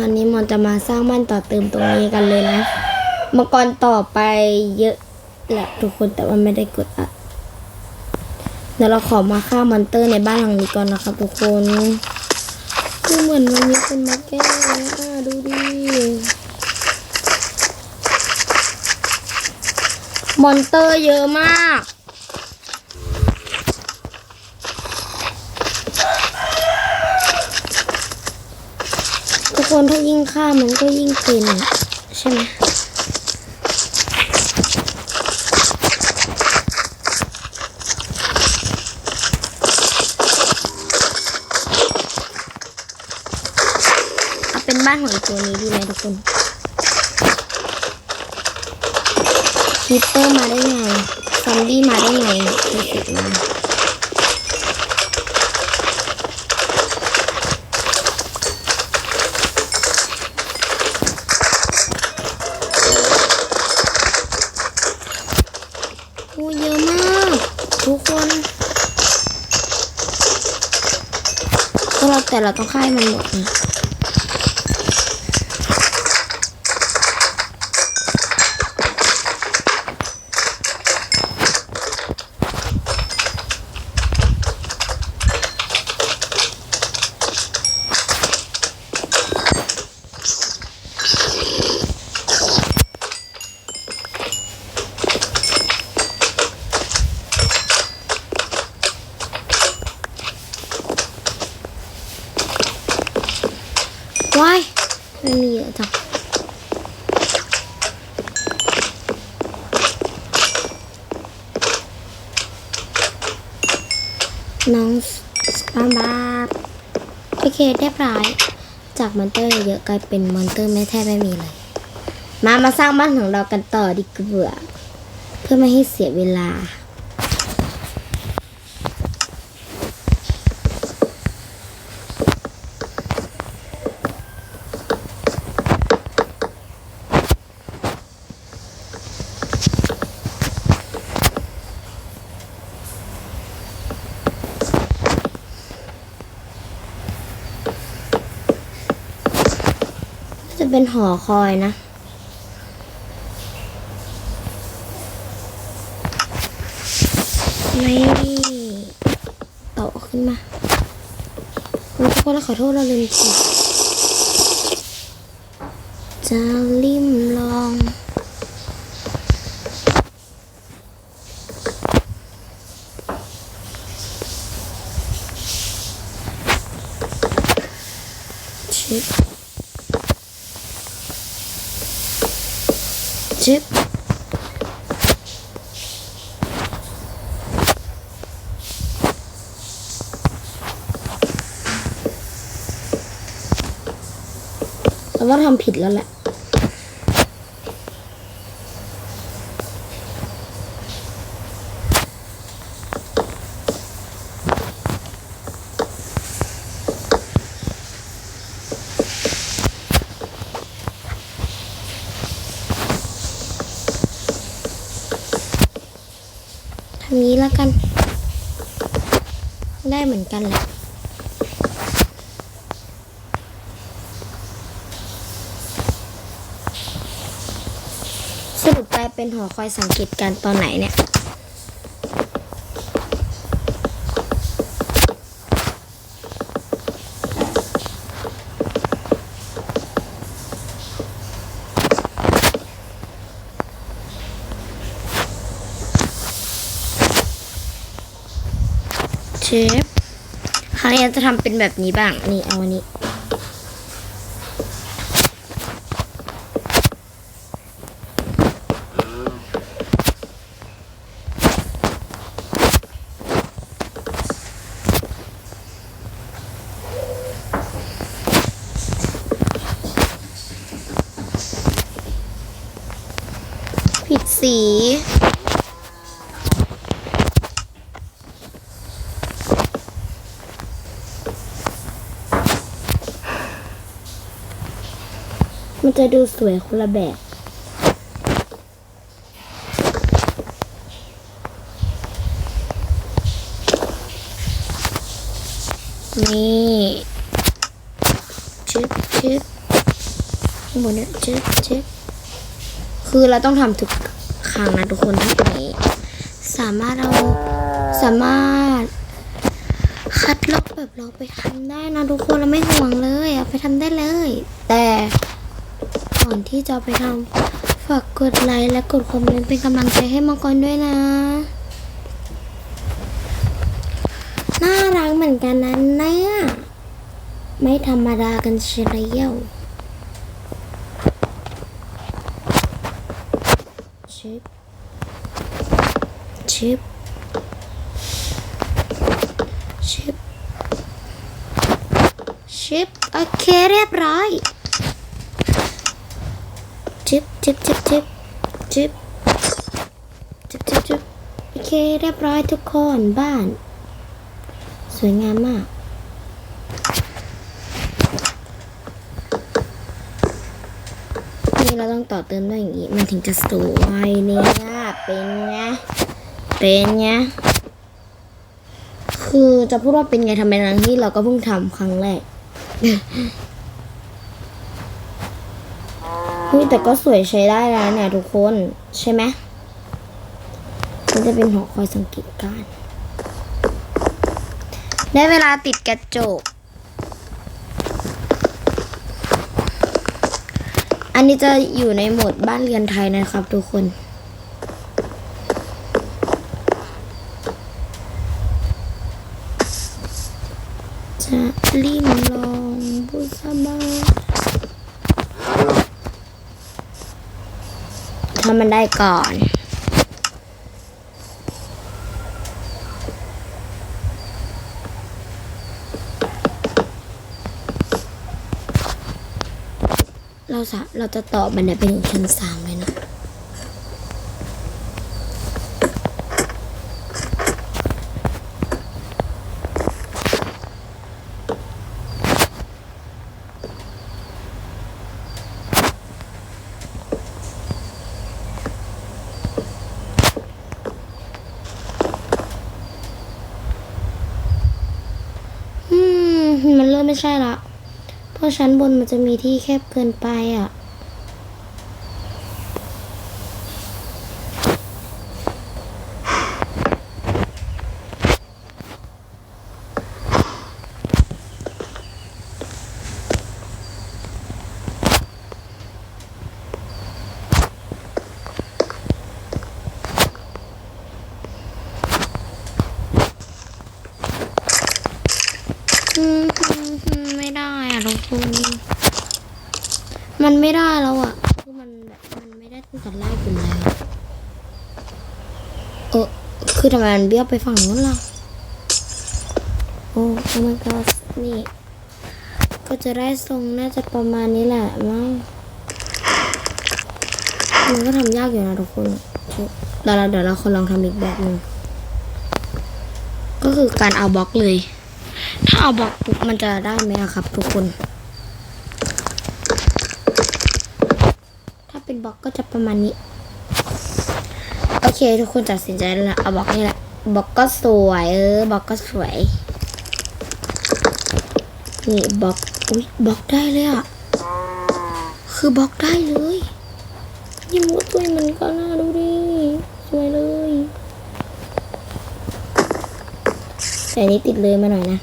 วันนี้มอนจะมาสร้างบ้านต่อเติมตรงนี้กันเลยนะมังกรต่อไปเยอะแหละทุกคนแต่ว่าไม่ได้กดอัดเดี๋ยวเราขอมาฆ่ามอนเตอร์ในบ้านหลังนี้ก่อนนะครับทุกคนดูเหมือนมันมีคนมาแกล้งเลยอะดูดิมอนเตอร์เยอะมาก คนถ้ายิ่งฆ่ามันก็ยิ่งเป็นใช่ไหมเป็นบ้านของตัวนี้ดีไหมทุกคนคิปเปอร์มาได้ไง ซอมบี้มาได้ไงดูสิมา โอ้เยอะมาก ทุกคนก็ เราต่เราต้องค่ายมันหมด ว้ายไม่มีเยอะจังน้องสปาบาบโอเคเรียบร้อย จากมอนเตอร์เยอะกลายเป็นมอนเตอร์ไม่แทบไม่มีเลย มามาสร้างบ้านของเรากันต่อดีกว่าเพื่อไม่ให้เสียเวลา จะ เป็นหอคอยนะ นี่โตขึ้นมาทุกคนเราขอโทษเราลืมผิดจะริมลอง ชิป ชิปเราว่าทำผิดแล้วแหละ แล้วกัน ได้เหมือนกันแหละสรุปกลายเป็นหอคอยสังเกตการตอนไหนเนี่ย ฟคราวนี้จะทำเป็นแบบนี้บ้าง นี่เอาอันนี้ผิดสี มันจะดูสวยคนละแบบ นี่ชิดชิดข้างบนเนี่ยเช็ดเช็ดคือเราต้องทำทุกครั้งนะทุกคนถ้าไปสามารถเราสามารถ คัดลอกแบบเราไปทำได้นะทุกคนเราไม่ห่วงเลยเอาไปทำได้เลย แต่ อนที่จะไปทำฝากกดไลค์และกดคอมเมนต์เป็นกำลังใจให้มังกรด้วยนะ น่ารักเหมือนกันนะเนี่ย ไม่ธรรมดากันเชียวชิปชิปชิปชิปโอเคเรียบร้อย จิบจิบจิบจิบจิบจิบจิบโอเคเรียบร้อยทุกคนบ้าน สวยงามมากนี่เราต้องต่อเติมด้วยอย่างนี้ มันถึงจะสวยเนี่ยเป็นไงเป็นไงคือจะพูดว่าเป็นไงทำไมทั้งที่เราก็เพิ่งทำครั้งแรก นี่แต่ก็สวยใช้ได้แล้วเนี่ยทุกคนใช่ไหมมันจะเป็นหอคอยสังเกตการ ได้เวลาติดกระจก อันนี้จะอยู่ในโหมดบ้านเรือนไทยนะครับทุกคน จะริมลองบุษบา ถ้มันได้ก่อนเราสะเราจะต่อบันไดไปถึงชั้นสามเลยนะ อืม มันเริ่ม ไม่ใช่ละ เพราะชั้นบนมันจะมีที่แคบเกินไปอะมอืมอืมไม่ได้อะทุกคน มันไม่ได้แล้วอะ คือมันแบบมันไม่ได้ตั้งแต่แรกอยู่แล้ว เออ คือทำไมมันเบี้ยวไปฝั่งนู้นล่ะ โอ้โอ้ my god นี่ ก็จะได้ทรงน่าจะประมาณนี้แหละมั้งมันก็ทำยากอยู่นะทุกคนเดี๋ยวเราเดี๋ยวเราคนลองทำอีกแบบหนึ่งก็คือการเอาบล็อกเลย ถ้าเอาบล็อกปุ๊บมันจะได้ไหมครับ ทุกคน ถ้าเป็นบล็อกก็จะประมาณนี้ โอเค ทุกคนตัดสินใจแล้วเอาบล็อกนี่แหละบล็อกก็สวยเออบล็อกก็สวยนี่บล็อกอุ้ยบล็อกได้เลยอะคือบล็อกได้เลยยิ่งว่าตัวมันก็น่าดูดิสวยเลยแต่อันนี้ติดเลยมาหน่อยนะ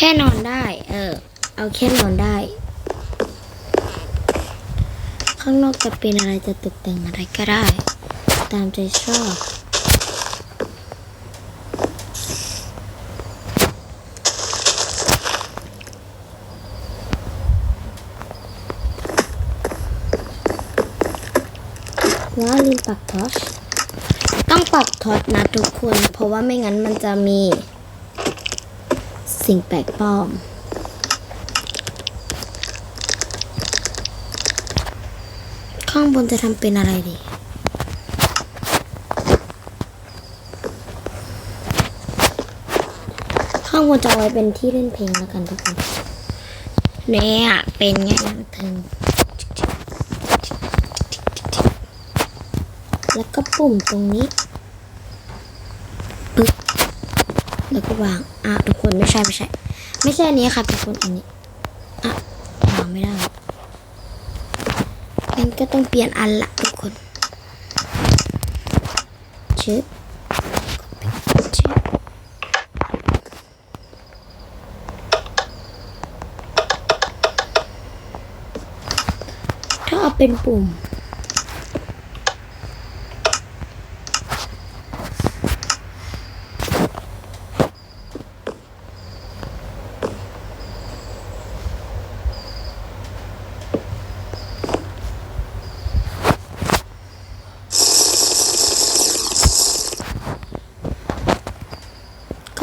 แค่นอนได้ เออ เอาแค่นอนได้ ข้างนอกจะเป็นอะไรจะตกแต่งอะไรก็ได้ ตามใจชอบว้าลืมปักท็อตต้องปักท็อตนะทุกคน เพราะว่าไม่งั้นมันจะมี สิ่งแปลกปลอม ข้างบนจะทำเป็นอะไรดีข้างบนจะเอาไว้เป็นที่เล่นเพลงแล้วกันทุกคนเนี่ยเป็นไงลังเทิงแล้วก็ปุ่มตรงนี้ ปึ๊บ แล้วก็วางอะทุกคนไม่ใช่ไม่ใช่ ไม่ใช่อันนี้ค่ะทุกคนอันนี้อะวางไม่ได้งั้นก็ต้องเปลี่ยนอันละทุกคนชึบชึบถ้าเอาเป็นปุ่ม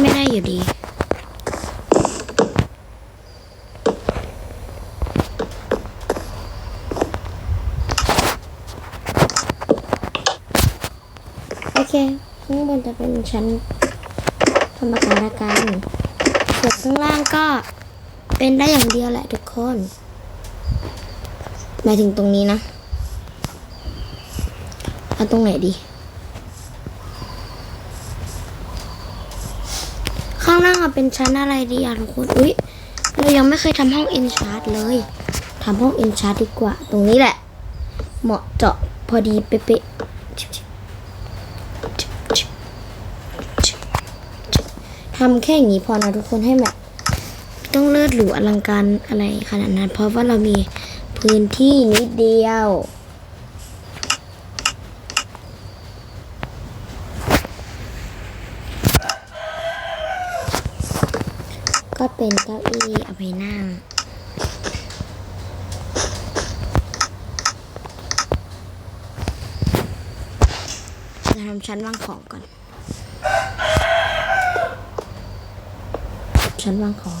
ไม่ได้อยู่ดีโอเคข้างบนจะเป็นชั้นธรรมการกันส่วนข้างล่างก็เป็นได้อย่างเดียวแหละทุกคนหมายถึงตรงนี้นะเอาตรงไหนดี ข้างเป็นชั้นอะไรดีอะทุกคน อุ๊ยเรายังไม่เคยทำห้องเอนชาร์ดเลยทำห้องเอนชาร์ดดีกว่า ตรงนี้แหละ เหมาะเจาะพอดีเป๊ะๆทำแค่อย่างนี้พอนะทุกคนให้แบบต้องเลิศหรูอลังการอะไรขนาดนั้น เพราะว่าเรามีพื้นที่นิดเดียว ก็เป็นเก้าอี้เอาไปนั่ง จะทำชั้นวางของก่อน ชั้นวางของ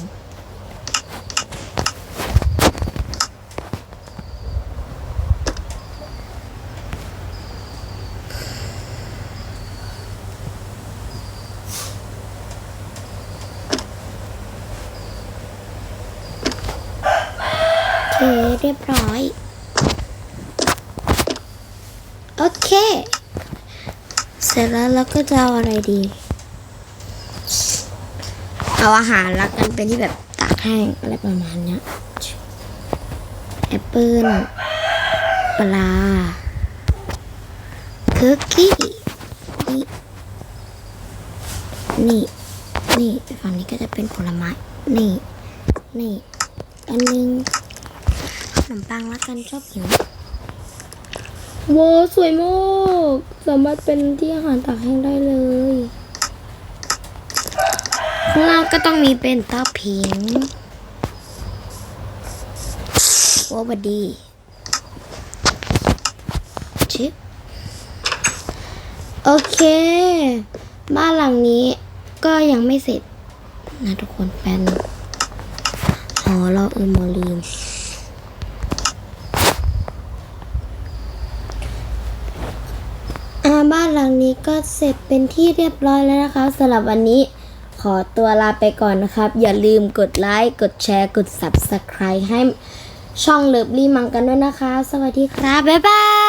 โอ เรียบร้อย โอเค เสร็จแล้วเราก็จะเอาอะไรดี เอาอาหารละกันเป็นที่แบบตากแห้งอะไรประมาณเนี้ยแอปเปิ้ลปลาคุกกี้นี่นี่นี่ฝั่งนี้ก็จะเป็นผลไม้ นี่ นี่ อันนึง นมปังแล้วกันชอบหิวโว้สวยมากสามารถเป็นที่อาหารตากแห้งได้เลยข้างล่างก็ต้องมีเป็นเต้าผิงโอ้บดดีชิปโอเค บ้านหลังนี้ก็ยังไม่เสร็จนะทุกคนแปนอ๋อเราเออมาลืม อาบ้านหลังนี้ก็เสร็จเป็นที่เรียบร้อยแล้วนะคะสำหรับวันนี้ขอตัวลาไปก่อนนะครับ อย่าลืมกดไลค์กดแชร์ กด Subscribe ให้ช่องเลิฟลี่มังกันด้วยนะคะ สวัสดีครับ บ๊ายบาย